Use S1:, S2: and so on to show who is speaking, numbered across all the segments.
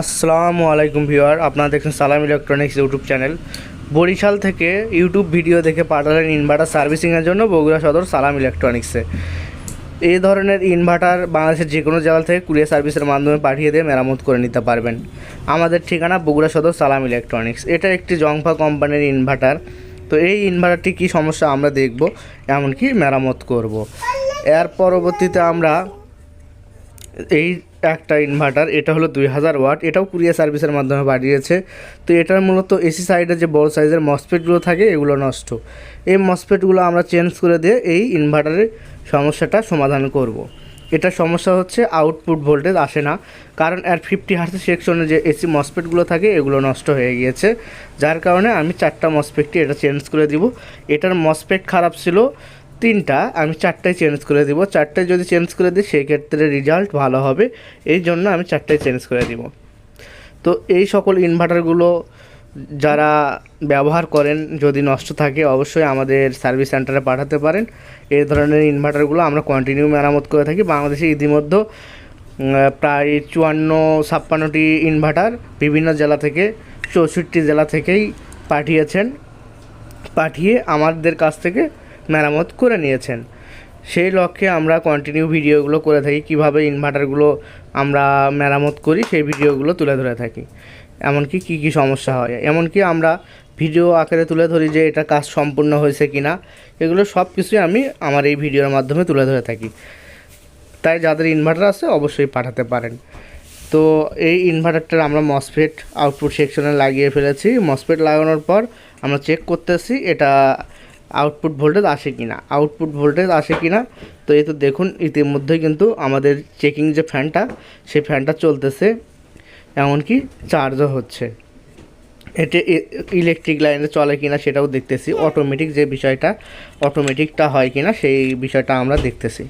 S1: আসসালামু আলাইকুম ভিউয়ার, আপনারা দেখছেন সালাম ইলেকট্রনিক্স ইউটিউব চ্যানেল। বরিশাল থেকে ইউটিউব ভিডিও দেখে পাঠালেন ইনভার্টার সার্ভিসিংয়ের জন্য বগুড়া সদর সালাম ইলেকট্রনিক্সে। এই ধরনের ইনভার্টার বাংলাদেশের যে কোনো জায়গা থেকে কুরিয়ার সার্ভিসের মাধ্যমে পাঠিয়ে দিয়ে মেরামত করে নিতে পারবেন। আমাদের ঠিকানা বগুড়া সদর সালাম ইলেকট্রনিক্স। এটা একটি জংফা কোম্পানির ইনভার্টার। তো এই ইনভার্টারটি কী সমস্যা আমরা দেখব, এমনকি মেরামত করব। এর পরবর্তীতে আমরা এই একটা ইনভার্টার এটা হলো দুই হাজার ওয়াট, এটাও কুরিয়ার সার্ভিসের মাধ্যমে পাঠিয়েছে তো এটার মূলত এসি সাইডে যে বড় সাইজের মসপেটগুলো থাকে, এগুলো নষ্ট। এই মসপেটগুলো আমরা চেঞ্জ করে দিয়ে এই ইনভার্টারের সমস্যাটা সমাধান করব। এটা সমস্যা হচ্ছে আউটপুট ভোল্টেজ আসে না, কারণ এর ফিফটি হার্সের সেকশনে যে এসি মসপেটগুলো থাকে, এগুলো নষ্ট হয়ে গিয়েছে। যার কারণে আমি চারটা মসপেটটি এটা চেঞ্জ করে দিব। এটার মসপেট খারাপ ছিল তিনটা, আমি চারটায় চেঞ্জ করে দিব। চারটায় যদি চেঞ্জ করে দিই, সেক্ষেত্রে রেজাল্ট ভালো হবে। এই জন্য আমি চারটায় চেঞ্জ করে দিব। তো এই সকল ইনভার্টারগুলো যারা ব্যবহার করেন, যদি নষ্ট থাকে, অবশ্যই আমাদের সার্ভিস সেন্টারে পাঠাতে পারেন। এই ধরনের ইনভার্টারগুলো আমরা কন্টিনিউ মেরামত করে থাকি। বাংলাদেশে ইতিমধ্যে প্রায় চুয়ান্ন, ছাপ্পান্নটি ইনভার্টার বিভিন্ন জেলা থেকে, চৌষট্টি জেলা থেকেই পাঠিয়েছেন। পাঠিয়ে আমাদের কাছ থেকে মেরামত করে নিয়েছেন। সেই লক্ষ্যে আমরা কন্টিনিউ ভিডিওগুলো করে থাকি, কীভাবে ইনভার্টারগুলো আমরা মেরামত করি, সেই ভিডিওগুলো তুলে ধরে থাকি। এমনকি কী কী সমস্যা হয়। এমনকি আমরা ভিডিও আকারে তুলে ধরি যে এটা কাজ সম্পূর্ণ হয়েছে কি না এগুলো সব কিছুই আমি আমার এই ভিডিওর মাধ্যমে তুলে ধরে থাকি। তাই যাদের ইনভার্টার আছে অবশ্যই পাঠাতে পারেন। তো এই ইনভার্টারটা আমরা মসফেট আউটপুট সেকশনে লাগিয়ে ফেলেছি। মসফেট লাগানোর পর আমরা চেক করতেছি, এটা আউটপুট ভোল্টেজ আসে কি না আউটপুট ভোল্টেজ আসে কি না তো এই তো দেখুন ইতিমধ্যে কিন্তু আমাদের চেকিং যে ফ্যানটা সেই ফ্যানটা চলতেছে, এমনকি চার্জও হচ্ছে। এতে ইলেকট্রিক লাইনে চলে কিনা সেটাও দেখতেছি। অটোমেটিক যে বিষয়টা অটোমেটিকটা হয় কিনা সেই বিষয়টা আমরা দেখতেছি।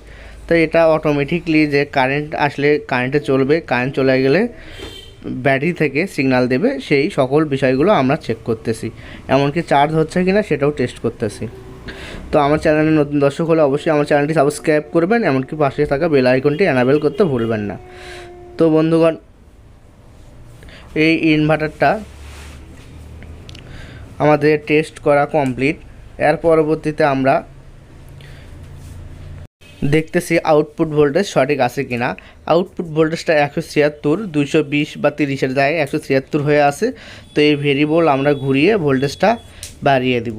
S1: তো এটা অটোমেটিকলি যে কারেন্ট আসলে কারেন্টে চলবে কারেন্ট চলে গেলে ব্যাটারি থেকে সিগন্যাল দেবে, সেই সকল বিষয়গুলো আমরা চেক করতেছি। এমনকি চার্জ হচ্ছে কি না সেটাও টেস্ট করতেছি। তো আমার চ্যানেলে নতুন দর্শক হলে অবশ্যই আমার চ্যানেলটি সাবস্ক্রাইব করবেন, এমনকি পাশে থাকা বেল আইকনটি অ্যানাবেল করতে ভুলবেন না। তো বন্ধুগণ, এই ইনভার্টারটা আমাদের টেস্ট করা কমপ্লিট এর পরবর্তীতে আমরা দেখতেছি আউটপুট ভোল্টেজ সঠিক আছে কিনা। আউটপুট ভোল্টেজটা একশো ছিয়াত্তর, দুইশো বিশ বা তিরিশের জায়গায় একশো ছিয়াত্তর হয়ে আছে। তো এই ভেরিয়েবল আমরা ঘুরিয়ে ভোল্টেজটা বাড়িয়ে দিব।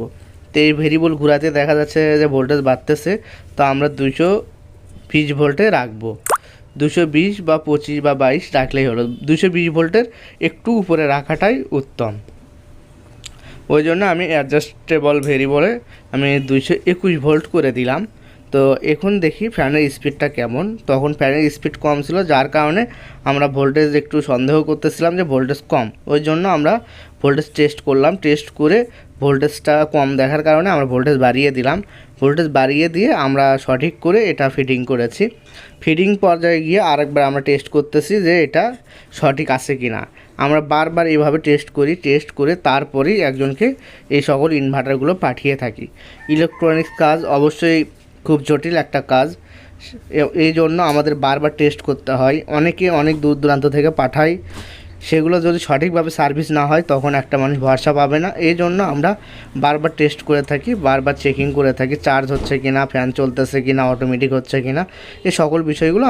S1: তো এই ভেরিয়েবল ঘুরাতে দেখা যাচ্ছে যে ভোল্টেজ বাড়তেছে, তো আমরা দুইশো বিশ ভোল্টে রাখব। দুশো বিশ বা পঁচিশ বা বাইশ রাখলেই হলো। দুশো বিশ ভোল্টের একটু উপরে রাখাটাই উত্তম। ওই জন্য আমি অ্যাডজাস্টেবল ভেরিয়েবলে আমি দুইশো একুশ ভোল্ট করে দিলাম। তো এখন দেখি ফ্যানের স্পিডটা কেমন। তখন ফ্যানের স্পিড কম ছিল, যার কারণে আমরা ভোল্টেজ একটু সন্দেহ করতেছিলাম যে ভোল্টেজ কম। ওই জন্য আমরা ভোল্টেজ টেস্ট করলাম। টেস্ট করে ভোল্টেজটা কম দেখার কারণে আমরা ভোল্টেজ বাড়িয়ে দিলাম। ভোল্টেজ বাড়িয়ে দিয়ে আমরা সঠিক করে এটা ফিটিং করেছি। ফিটিং পর্যায়ে গিয়ে আরেকবার আমরা টেস্ট করতেছি যে এটা সঠিক আছে কি না আমরা বারবার এভাবে টেস্ট করি টেস্ট করে তারপরেই একজনকে এই সকল ইনভার্টারগুলো পাঠিয়ে থাকি। ইলেকট্রনিক্স কাজ অবশ্যই খুব জটিল একটা কাজ। এই জন্য আমাদের বারবার টেস্ট করতে হয়। অনেকে অনেক দূর দূরান্ত থেকে পাঠায়। সেগুলো যদি সঠিকভাবে সার্ভিস না হয়, তখন একটা মানুষ ভরসা পাবে না। এই জন্য আমরা বারবার টেস্ট করে থাকি, বারবার চেকিং করে থাকি। চার্জ হচ্ছে কি না ফ্যান চলতেছে কি না অটোমেটিক হচ্ছে কি না এই সকল বিষয়গুলো